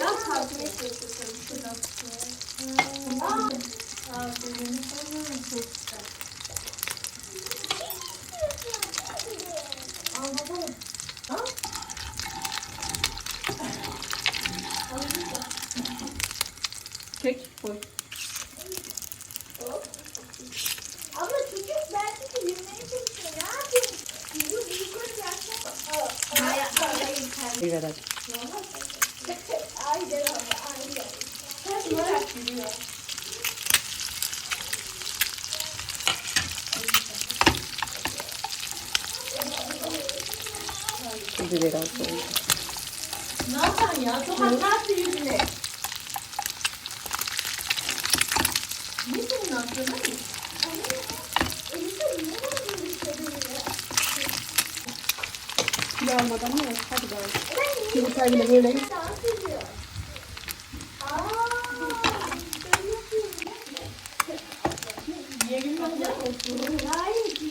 Ben takip etmeye çalışıyorum şuradan. Aa, aferin. Çok güzel. Al bakalım. Ha? Çek, koy. Silveren. Aynen abla aynen. Her numara gülüyor. Şimdi biraz soğuyacak. Ne yapan ya? Tokatlarsın yüzüne. Ne senin aklına mı? Yağmadan mı? Hadi bakalım. Yumurtayı bile böyle. Hayır.